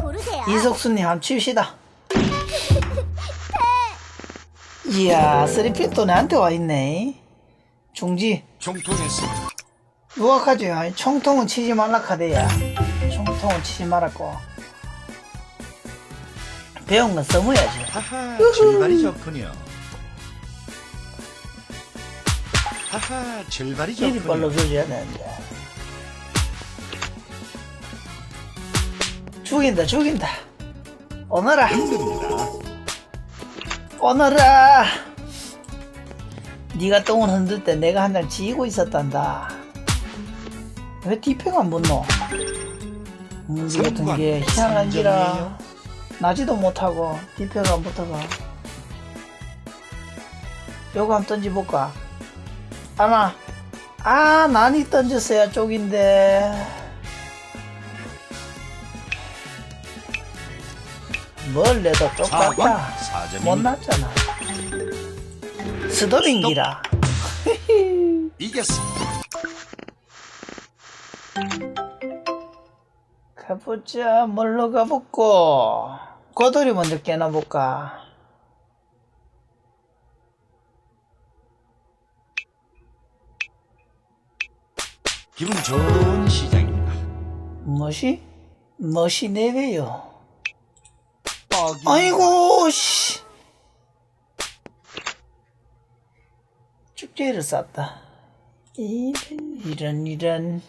고르세요. 이석수님 한번 치우시다. 이야, 쓰리핀 또 내한테 와 있네. 중지. 총통했습니다. 유학하지. 아니, 총통은 치지 말라 카대야. 총통은 치지 말았고. 배운 건 써먹어야지. 하하, 출발이 좋군요. 하하, 출발이 이리 좋군요. 벌러줘야 되는데. 죽인다, 죽인다. 오너라. 오너라. 네가 똥을 흔들 때 내가 한 장 지고 있었단다. 왜 뒤패가 못 넣어? 문제 같은 게 희한한 기라. 나지도 못하고 뒤패가 안 붙어가. 요거 한번 던져볼까? 아마 아 난이 던졌어야 쪽인데 뭘 내도 똑같다. 못났잖아. 스도링기라. 이겼습니다. 가보자. 뭘로 가볼고 고돌이 먼저 깨놔볼까? 기분 좋은 시작입니다. 멋이? 멋이 내외요 아이고 씨. 축제를 쌌다. 이런 이런 이런.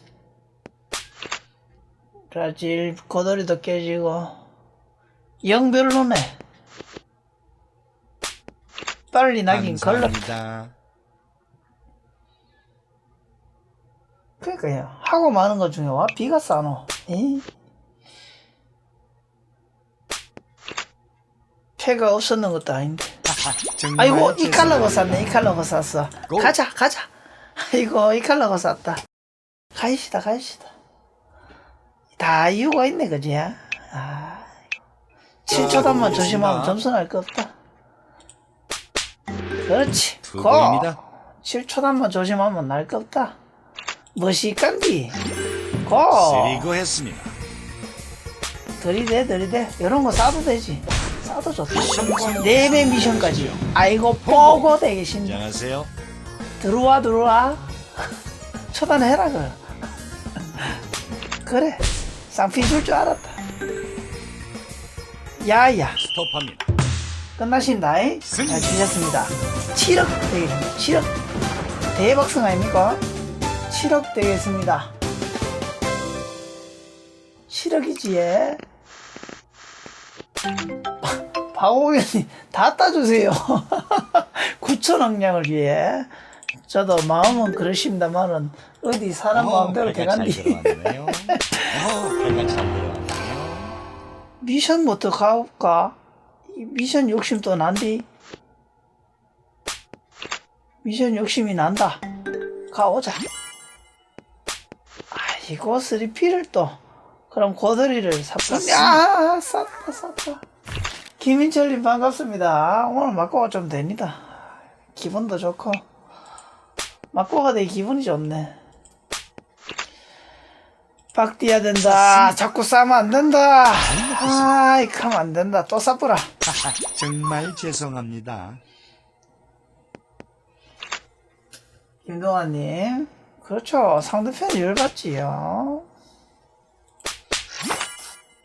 브라질 고돌이도 깨지고 영별로네. 빨리 나긴 걸러. 그러니까요. 하고 마는 것 중에 와 비가 싸노. 에이? 패가 없었는 것도 아닌데. 아이고 이 칼라고. 샀네 이 칼라고 샀어. 고. 가자 가자. 아이고 이 칼라고 샀다. 가이시다 가이시다. 다 이유가 있네 그지? 아. 7초단만 조심하면 점수 날 거 없다. 그렇지 두 고. 보입니다. 7초단만 조심하면 날 거 없다. 멋있간디. 고. 쓰리고 했습니다. 들이대 들이대. 이런 거 싸도 되지 싸도 좋다 미션 네배 미션까지 아이고 뽀고 되계신다. 안녕하세요. 들어와 들어와. 처단해라 그 그래. 쌍피 줄 줄 알았다. 야야. 스톱합니다. 끝나신다 이? 승. 잘 치셨습니다. 7억 되겠습니다. 7억 대박승 아닙니까? 7억 되겠습니다. 7억이지 예 박호연이 다 따주세요 9천 억 량을 위해 저도 마음은 그러십니다만은 어디 사람 마음대로 배가 잘 되간디. 어. 미션부터 가볼까? 이 미션 욕심 또 난디? 미션 욕심이 난다. 가오자. 아이고, 쓰리피를 또. 그럼 고더리를 삽다. 야, 쌌다, 쌌다. 김인철님 반갑습니다. 오늘 막고가 좀 됩니다. 기분도 좋고. 막고가 되게 기분이 좋네. 박 뛰어야 된다. 자꾸 싸면 안 된다. 아이, 가면 안 된다. 또 싸뿌라. 정말 죄송합니다. 김동환님. 그렇죠. 상대편이 열받지요.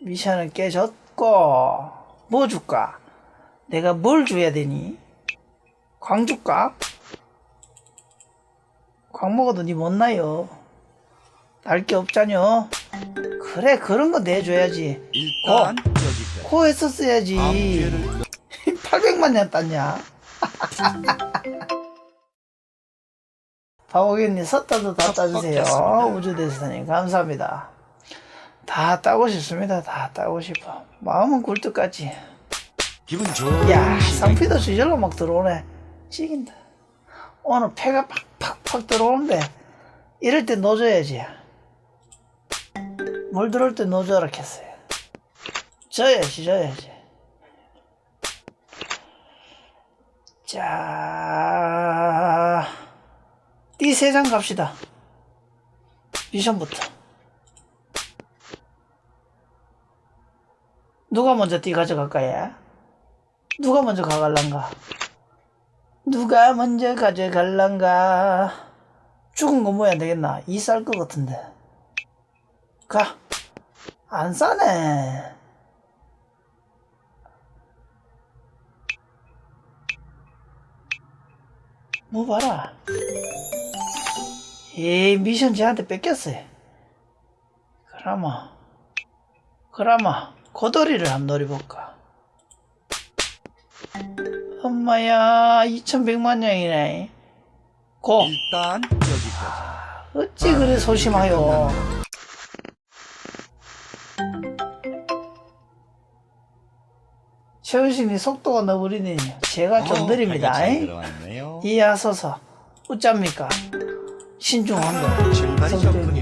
미션은 깨졌고, 뭐 줄까? 내가 뭘 줘야 되니? 광 줄까? 광 먹어도 니 못나요. 날 게 없자뇨. 그래, 그런 거 내줘야지. 일단 여기까지. 코 했었어야지. 기회를 800만 년 땄냐? 박호경님 섰다도 다 따주세요. 우주대사님 감사합니다. 다 따고 싶습니다. 다 따고 싶어. 마음은 굴뚝같이. 기분 좋은 야. 상피도 저절로 막 들어오네. 찍인다. 오늘 패가 팍팍팍 들어오는데 이럴 때 넣어줘야지. 물 들어올 때 넣어줘라 했어요. 져야지, 져야지. 자, 띠 세 장 갑시다. 미션부터. 누가 먼저 띠 가져갈까, 얘? 누가 먼저 가갈란가? 누가 먼저 가져갈란가? 죽은 거 뭐야 되겠나? 이 쌀 것 같은데. 가. 안 싸네. 뭐 봐라. 에이, 미션 쟤한테 뺏겼어요. 그라마. 그라마. 고돌이를 한번 노려볼까. 엄마야, 2100만 년이네. 고. 일단 여기까지. 어찌 그래 소심하여. 최은신이 속도가 너버리니 제가 좀 어, 느립니다. 잘 잉? 들어왔네요. 이하소서 어쩝니까? 성질. 좋군요.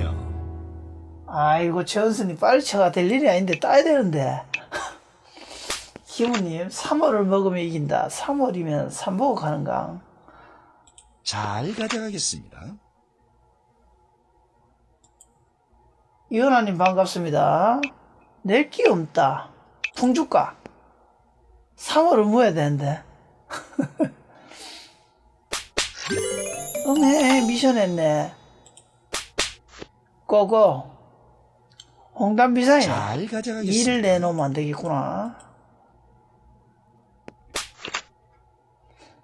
아이고 최은순이 빨리 쳐가 될 일이 아닌데 따야 되는데. 기무님 3월을 먹으면 이긴다. 3월이면 3보고 가는가? 잘 가져가겠습니다. 이현아님 반갑습니다. 낼 게 없다. 풍주가. 3월을 모아야 되는데. 음해 미션 했네. 고고. 홍단 비사이네. 잘 가져가겠습니다. 일을 내놓으면 안 되겠구나.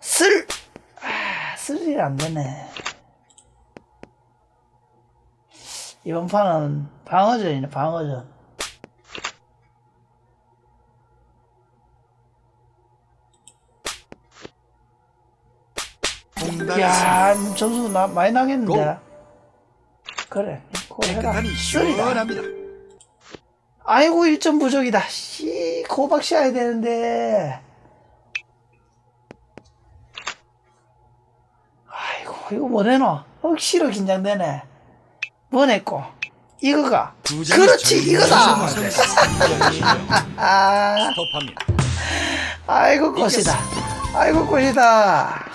쓸! 아, 쓸일안 되네. 이번 판은 방어전이네, 방어전. 야, 점수 나, 많이 나겠는데. 고. 그래, 그거 해라. 시원합니다. 아이고 1점 부족이다. 씨 고박 씌어야 되는데. 아이고 이거 뭐래노? 억시로 긴장되네. 뭐 냈고? 이거가. 그렇지 이거다. 아, 아이고 꽃이다. 아이고 꽃이다.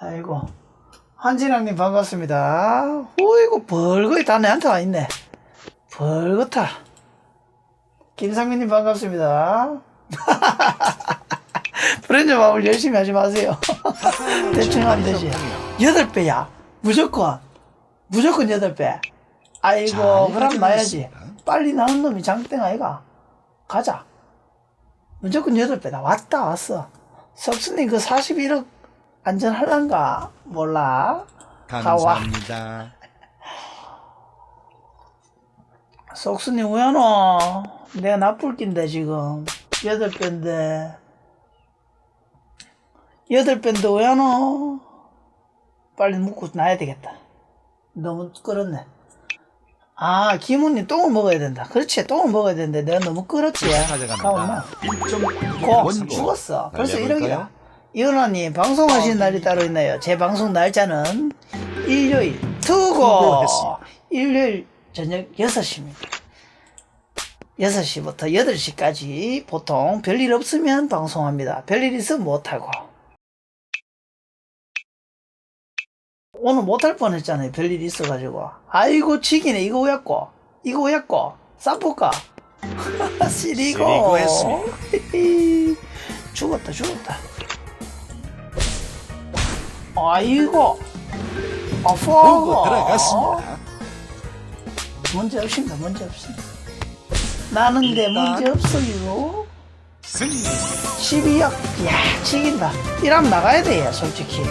아이고. 한진학님 반갑습니다. 어이구 벌거이 다 내한테 와 있네. 벌거다. 김상민님 반갑습니다. 브랜드 마블 열심히 하지 마세요. 대충 하면 되지. 여덟 배야. 무조건. 무조건 여덟 배. 아이고, 잘 그럼 나야지. 빨리 나온 놈이 장땡 아이가. 가자. 무조건 여덟 배다. 왔다, 왔어. 석수님 그 41억 안전할란가? 몰라. 가와. 감사합니다. 왜 와? 내가 나쁠 낀데 지금 여덟 배인데 여덟 배인데 와? 빨리 묵고 놔야 되겠다 너무 끌었네 아 김훈님 똥을 먹어야 된다 그렇지 똥을 먹어야 되는데 내가 너무 끌었지 가온나 가져갑니다. 고 1점 죽었어 벌써 달려볼까요? 1억이야 이은하님 방송하시는 날이 따로 있나요? 제 방송 날짜는 일요일 투고 투고했습니다. 일요일 저녁 6시입니다. 6시부터 8시까지 보통 별일 없으면 방송합니다. 별일 있으면 못하고. 오늘 못할 뻔 했잖아요. 별일 있어가지고. 아이고 치기네 이거 왜였고 이거 왜였고. 쓰리고 했습니다. 죽었다 죽었다 아이고. 아파고 들어갔습니다. 문제 없습니다. 문제 없습니다. 나는데 문제 없어요. 승리. 12억. 야 치긴다. 이러면 나가야 돼 솔직히